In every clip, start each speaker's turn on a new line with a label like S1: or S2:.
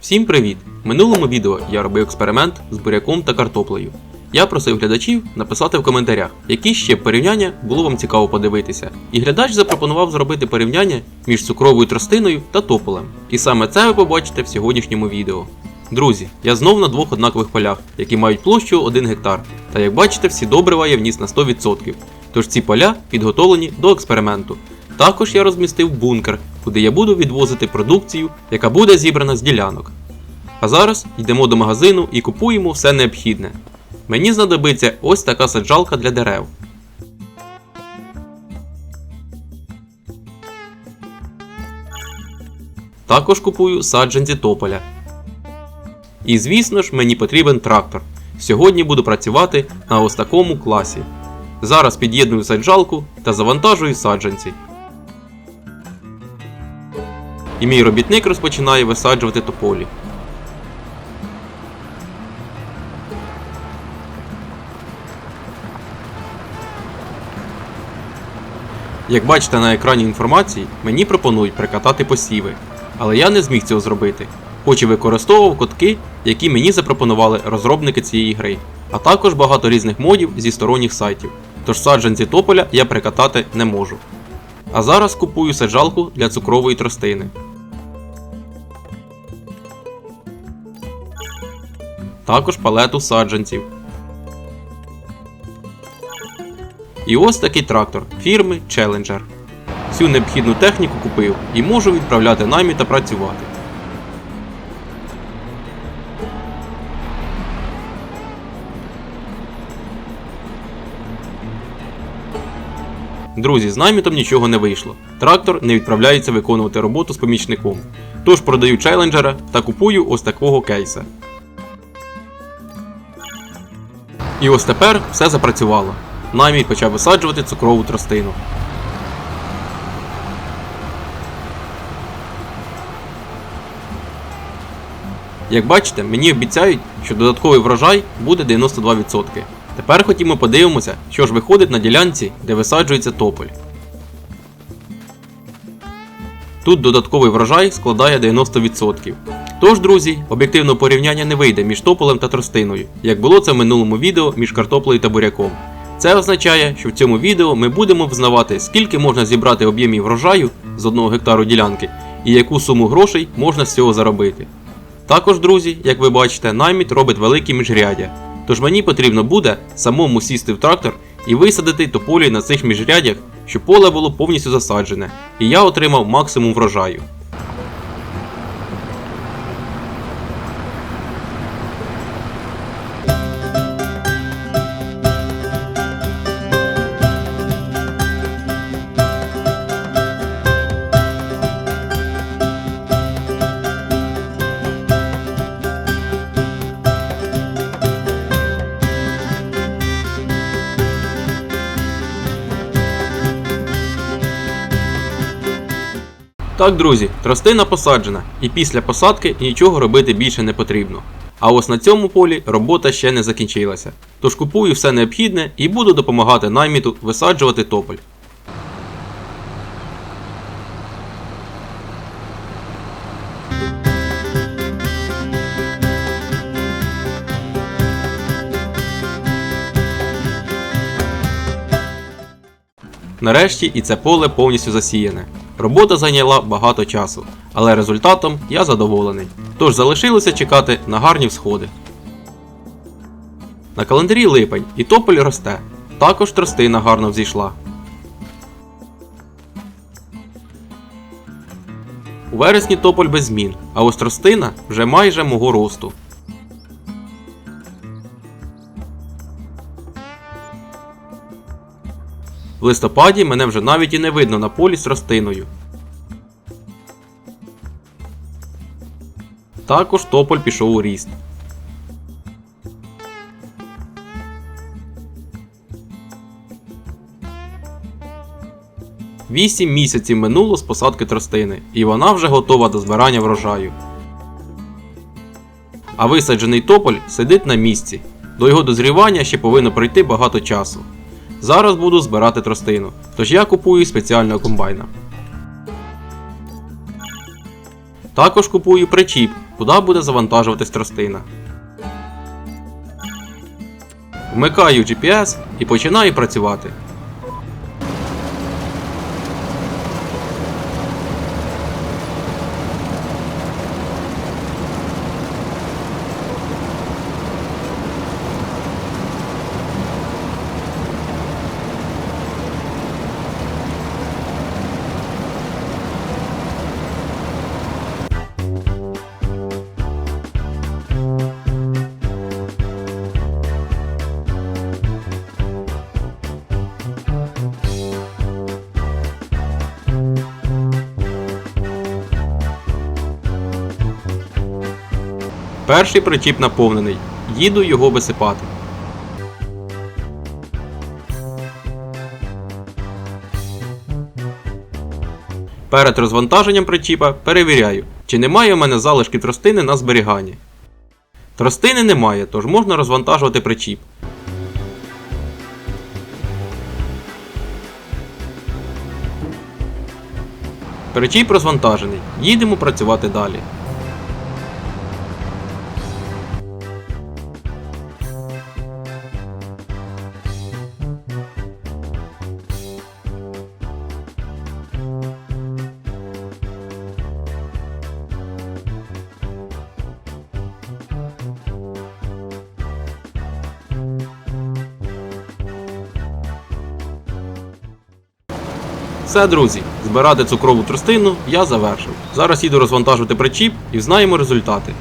S1: Всім привіт! В минулому відео я робив експеримент з буряком та картоплею. Я просив глядачів написати в коментарях, які ще порівняння було вам цікаво подивитися. І глядач запропонував зробити порівняння між цукровою тростиною та тополем. І саме це ви побачите в сьогоднішньому відео. Друзі, я знов на двох однакових полях, які мають площу 1 гектар. Та як бачите, всі добрива я вніс на 100%. Тож ці поля підготовлені до експерименту. Також я розмістив бункер, куди я буду відвозити продукцію, яка буде зібрана з ділянок. А зараз йдемо до магазину і купуємо все необхідне. Мені знадобиться ось така саджалка для дерев. Також купую саджанці тополя. І звісно ж, мені потрібен трактор. Сьогодні буду працювати на ось такому класі. Зараз під'єдную саджалку та завантажую саджанці. І мій робітник розпочинає висаджувати тополі. Як бачите на екрані інформації, мені пропонують прикатати посіви, але я не зміг цього зробити, хоч і використовував кодки, які мені запропонували розробники цієї гри, а також багато різних модів зі сторонніх сайтів, тож саджанці тополя я прикатати не можу. А зараз купую саджалку для цукрової тростини. Також палету саджанців. І ось такий трактор фірми Challenger. Всю необхідну техніку купив і можу відправляти наймі та працювати. Друзі, з наймітом нічого не вийшло. Трактор не відправляється виконувати роботу з помічником. Тож продаю челенджера та купую ось такого кейса. І ось тепер все запрацювало. Наймій почав висаджувати цукрову тростину. Як бачите, мені обіцяють, що додатковий врожай буде 92%. Тепер хотімо подивимося, що ж виходить на ділянці, де висаджується тополь. Тут додатковий врожай складає 90%. Тож, друзі, об'єктивного порівняння не вийде між тополем та тростиною, як було це в минулому відео між картоплею та буряком. Це означає, що в цьому відео ми будемо взнавати, скільки можна зібрати об'ємів врожаю з одного гектару ділянки і яку суму грошей можна з цього заробити. Також, друзі, як ви бачите, найміт робить великі міжрядя. Тож мені потрібно буде самому сісти в трактор і висадити тополі на цих міжрядях, щоб поле було повністю засаджене, і я отримав максимум врожаю. Так, друзі, тростина посаджена, і після посадки нічого робити більше не потрібно. А ось на цьому полі робота ще не закінчилася. Тож купую все необхідне і буду допомагати найміту висаджувати тополь. Нарешті і це поле повністю засіяне. Робота зайняла багато часу, але результатом я задоволений. Тож залишилося чекати на гарні всходи. На календарі липень і тополь росте. Також тростина гарно взійшла. У вересні тополь без змін, а ось тростина вже майже мого росту. В листопаді мене вже навіть і не видно на полі з тростиною. Також тополь пішов у ріст. Вісім місяців минуло з посадки тростини, і вона вже готова до збирання врожаю. А висаджений тополь сидить на місці. До його дозрівання ще повинно пройти багато часу. Зараз буду збирати тростину, тож я купую спеціального комбайна. Також купую причіп куди буде завантажуватись тростина. Вмикаю GPS і починаю працювати. Перший причіп наповнений. Їду його висипати. Перед розвантаженням причіпа перевіряю, чи немає у мене залишків тростини на зберіганні. Тростини немає, тож можна розвантажувати причіп. Причіп розвантажений. Їдемо працювати далі. Все, друзі, збирати цукрову тростину я завершив. Зараз їду розвантажувати причіп і знаємо результати.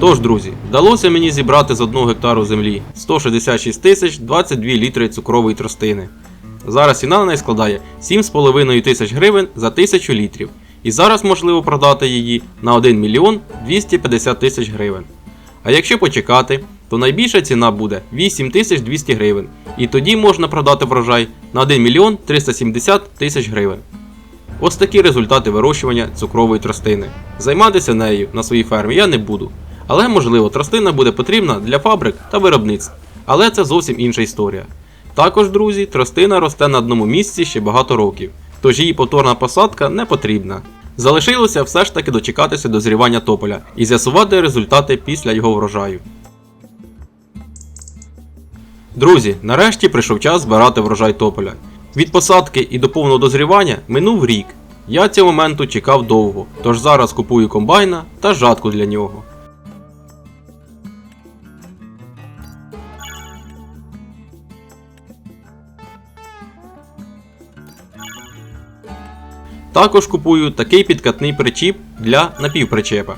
S1: Тож, друзі, вдалося мені зібрати з 1 гектару землі 166 тисяч 22 літри цукрової тростини. Зараз ціна на неї складає 7,5 тисяч гривень за 1000 літрів. І зараз можливо продати її на 1 мільйон 250 тисяч гривень. А якщо почекати, то найбільша ціна буде 8200 гривень. І тоді можна продати врожай на 1 мільйон 370 тисяч гривень. Ось такі результати вирощування цукрової тростини. Займатися нею на своїй фермі я не буду. Але можливо тростина буде потрібна для фабрик та виробництв. Але це зовсім інша історія. Також, друзі, тростина росте на одному місці ще багато років, тож її повторна посадка не потрібна. Залишилося все ж таки дочекатися дозрівання тополя і з'ясувати результати після його врожаю. Друзі, нарешті прийшов час збирати врожай тополя. Від посадки і до повного дозрівання минув рік. Я цього моменту чекав довго, тож зараз купую комбайна та жатку для нього. Також купую такий підкатний причіп для напівпричепа.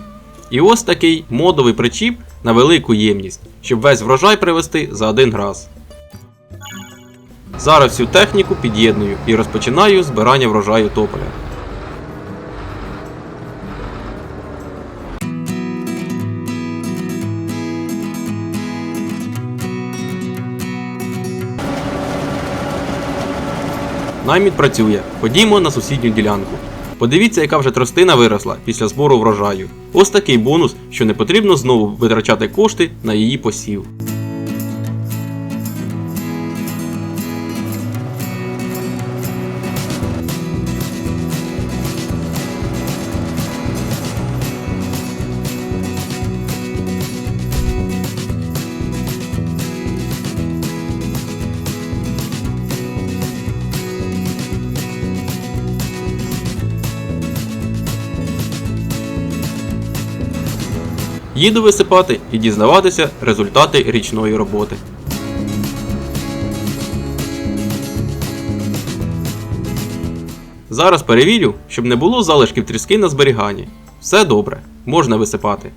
S1: І ось такий модовий причіп на велику ємність, щоб весь врожай привезти за один раз. Зараз всю техніку під'єдную і розпочинаю збирання врожаю тополя. Найміт працює. Ходімо на сусідню ділянку. Подивіться, яка вже тростина виросла після збору врожаю. Ось такий бонус, що не потрібно знову витрачати кошти на її посів. Їду висипати і дізнаватися результати річної роботи. Зараз перевірю, щоб не було залишків тріски на зберіганні. Все добре, можна висипати.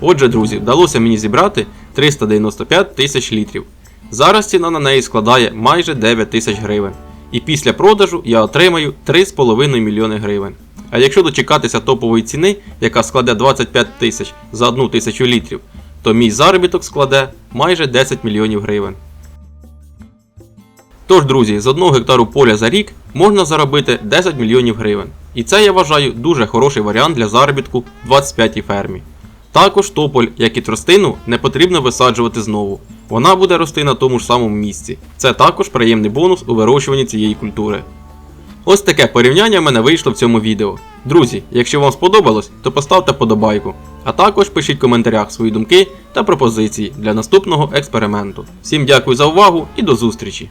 S1: Отже, друзі, вдалося мені зібрати 395 тисяч літрів. Зараз ціна на неї складає майже 9 тисяч гривень. І після продажу я отримаю 3,5 мільйони гривень. А якщо дочекатися топової ціни, яка складе 25 тисяч за 1 тисячу літрів, то мій заробіток складе майже 10 мільйонів гривень. Тож, друзі, з 1 гектару поля за рік можна заробити 10 мільйонів гривень. І це я вважаю дуже хороший варіант для заробітку в 25-й фермі. Також тополь, як і тростину, не потрібно висаджувати знову. Вона буде рости на тому ж самому місці. Це також приємний бонус у вирощуванні цієї культури. Ось таке порівняння в мене вийшло в цьому відео. Друзі, якщо вам сподобалось, то поставте подобайку. А також пишіть в коментарях свої думки та пропозиції для наступного експерименту. Всім дякую за увагу і до зустрічі!